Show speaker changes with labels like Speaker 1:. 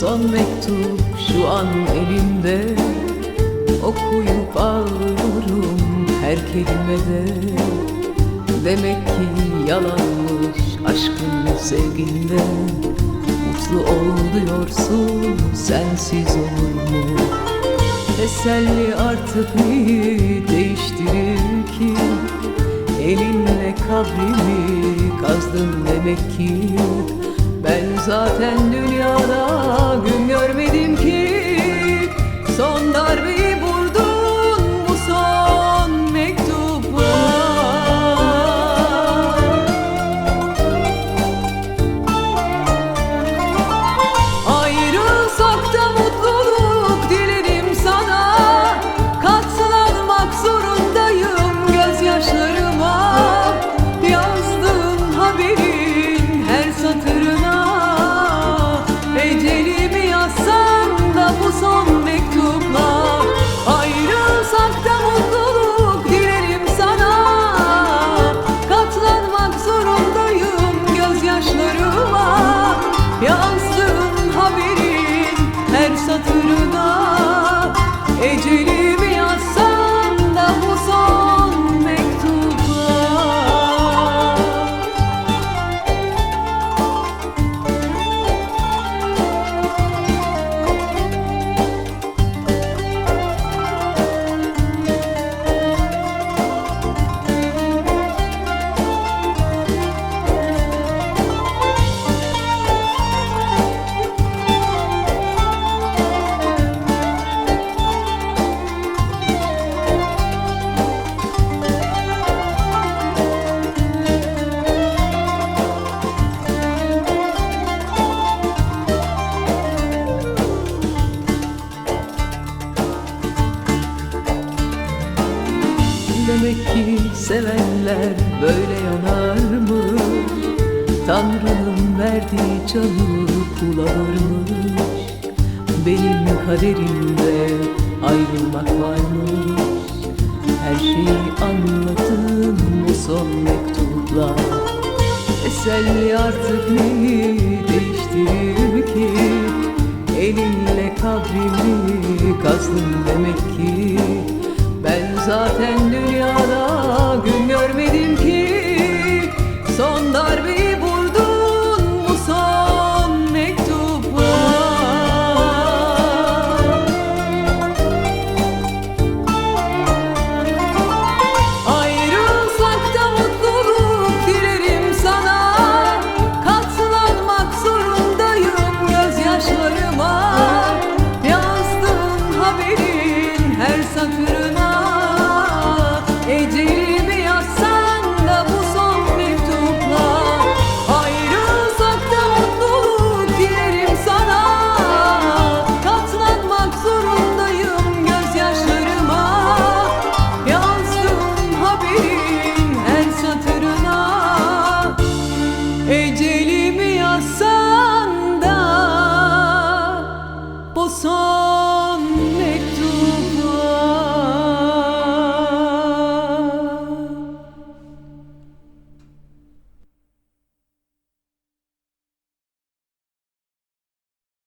Speaker 1: son mektup şu an elimde. Okuyup ağlıyorum her kelimede. Demek ki yalanmış aşkın sevginde. Mutlu ol diyorsun sensiz olur mu? Teselli artık neyi değiştirir ki? Elinle kabrimi kazdın demek ki Ben zaten dünyada gün görmedim ki Demek ki sevenler böyle yanar mı? Tanrı'nın verdiği canı kullanırmış Benim kaderimde ayrılmak varmış. Her şeyi anladım bu son mektupla. Teselli artık neyi değiştirir ki? Elinle kabrimi kazdın demek ki Ben zaten dünyada gün görmedim ki. Son darbeyi vurdun bu son mektupla? Ayrılsak da mutluluk dilerim sana. Katlanmak zorundayım gözyaşlarıma. Yazdığın haberin her satırına